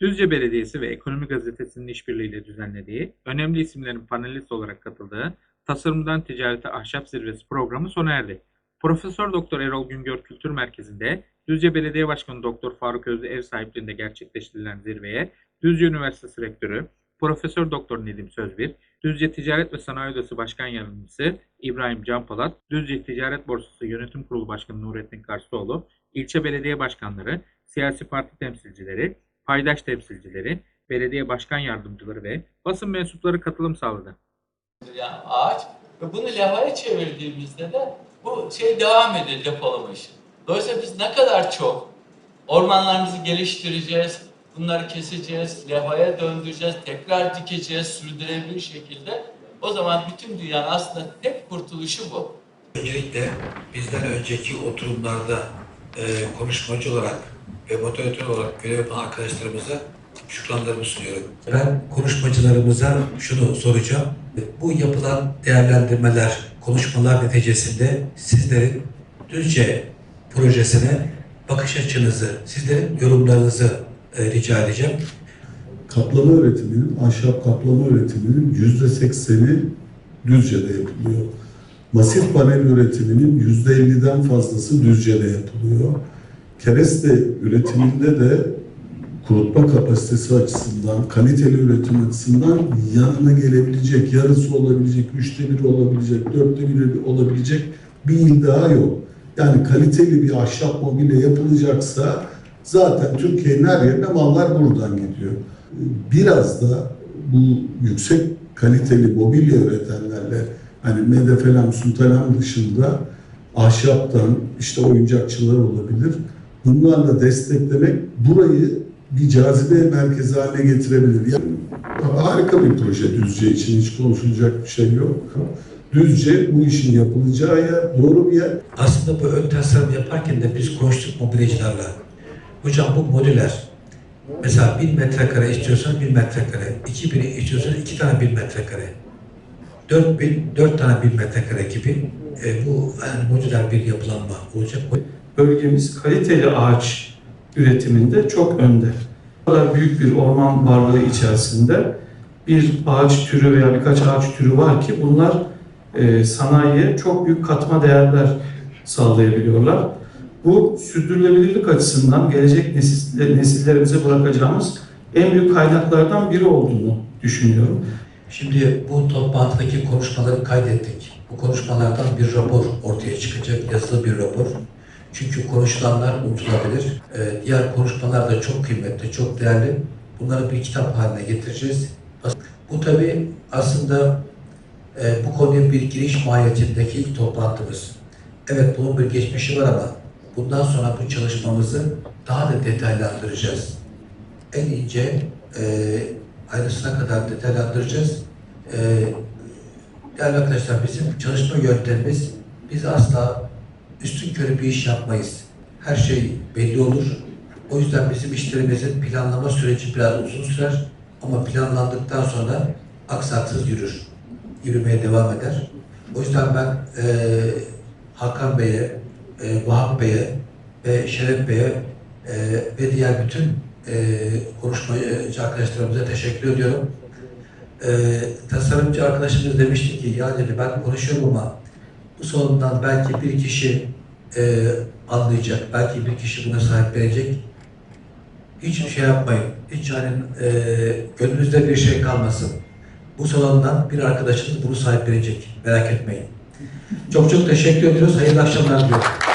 Düzce Belediyesi ve Ekonomi Gazetesi'nin işbirliğiyle düzenlediği, önemli isimlerin panelist olarak katıldığı Tasarımdan Ticarete Ahşap Zirvesi programı sona erdi. Profesör Doktor Erol Güngör Kültür Merkezi'nde Düzce Belediye Başkanı Doktor Faruk Özlü ev sahipliğinde gerçekleştirilen zirveye Düzce Üniversitesi Rektörü Profesör Doktor Nedim Sözbir, Düzce Ticaret ve Sanayi Odası Başkan Yardımcısı İbrahim Canpolat, Düzce Ticaret Borsası Yönetim Kurulu Başkanı Nurettin Karsuoğlu, ilçe belediye başkanları, siyasi parti temsilcileri, paydaş temsilcileri, belediye başkan yardımcıları ve basın mensupları katılım sağladı. yani ağaç ve bunu levhaya çevirdiğimizde de bu şey devam ediyor depolama işi. Dolayısıyla biz ne kadar çok ormanlarımızı geliştireceğiz, bunları keseceğiz, levhaya döndüreceğiz, tekrar dikeceğiz sürdürülebilir şekilde o zaman bütün dünyanın aslında tek kurtuluşu bu. Öncelikle bizden önceki oturumlarda e, konuşmacı olarak ve moderatör olarak görev yapan arkadaşlarımıza şükranlarımı sunuyorum. Ben konuşmacılarımıza şunu soracağım. Bu yapılan değerlendirmeler, konuşmalar neticesinde sizlerin Düzce projesine bakış açınızı, sizlerin yorumlarınızı e, rica edeceğim. kaplama üretiminin, ahşap kaplama üretiminin yüzde sekseni Düzce'de yapılıyor. Masif panel üretiminin yüzde elliden fazlası Düzce'de yapılıyor. Kereste üretiminde de kurutma kapasitesi açısından, kaliteli üretim açısından yanına gelebilecek, yarısı olabilecek, üçte biri olabilecek, dörtte biri olabilecek bir il daha yok. Yani kaliteli bir ahşap mobilya yapılacaksa zaten Türkiye'nin her yerine mallar buradan gidiyor. Biraz da bu yüksek kaliteli mobilya üretenlerle hani Medefelem, Sultanam dışında ahşaptan işte oyuncakçılar olabilir. Bunlarla desteklemek burayı bir cazibe merkezi haline getirebilir. Yani harika bir proje Düzce için hiç konuşulacak bir şey yok. Düzce bu işin yapılacağı yer, doğru bir yer. Aslında bu ön tasarım yaparken de biz konuştuk mobilyacılarla. Hocam bu modüler. Mesela 1000 metrekare istiyorsan 1000 metrekare. 2000 istiyorsan 2 tane 1000 metrekare. 4000, 4 tane 1000 metrekare gibi e, bu yani modüler bir yapılanma olacak. bölgemiz kaliteli ağaç üretiminde çok önde. Bu kadar büyük bir orman varlığı içerisinde bir ağaç türü veya birkaç ağaç türü var ki bunlar e, sanayiye çok büyük katma değerler sağlayabiliyorlar. Bu sürdürülebilirlik açısından gelecek nesil, nesillerimize bırakacağımız en büyük kaynaklardan biri olduğunu düşünüyorum. Şimdi bu toplantıdaki konuşmaları kaydettik. Bu konuşmalardan bir rapor ortaya çıkacak, yazılı bir rapor. Çünkü konuşulanlar unutulabilir. Ee, diğer konuşmalar da çok kıymetli, çok değerli. Bunları bir kitap haline getireceğiz. Bu tabii aslında e, bu konuya bir giriş mahiyetindeki ilk toplantımız. Evet bunun bir geçmişi var ama bundan sonra bu çalışmamızı daha da detaylandıracağız. En ince e, ayrısına kadar detaylandıracağız. E, değerli arkadaşlar bizim çalışma yöntemimiz biz asla üstün körü bir iş yapmayız. Her şey belli olur. O yüzden bizim işlerimizin planlama süreci biraz uzun sürer ama planlandıktan sonra aksaksız yürür. Yürümeye devam eder. O yüzden ben e, Hakan Bey'e, e, Vahap Bey'e ve Şeref Bey'e e, ve diğer bütün e, konuşmacı arkadaşlarımıza teşekkür ediyorum. E, tasarımcı arkadaşımız demişti ki ya dedi ben konuşuyorum ama bu salondan belki bir kişi e, anlayacak, belki bir kişi buna sahip verecek. Hiç şey yapmayın, hiç hani e, gönlünüzde bir şey kalmasın. Bu salondan bir arkadaşınız bunu sahip verecek, merak etmeyin. Çok çok teşekkür ediyoruz, hayırlı akşamlar diliyorum.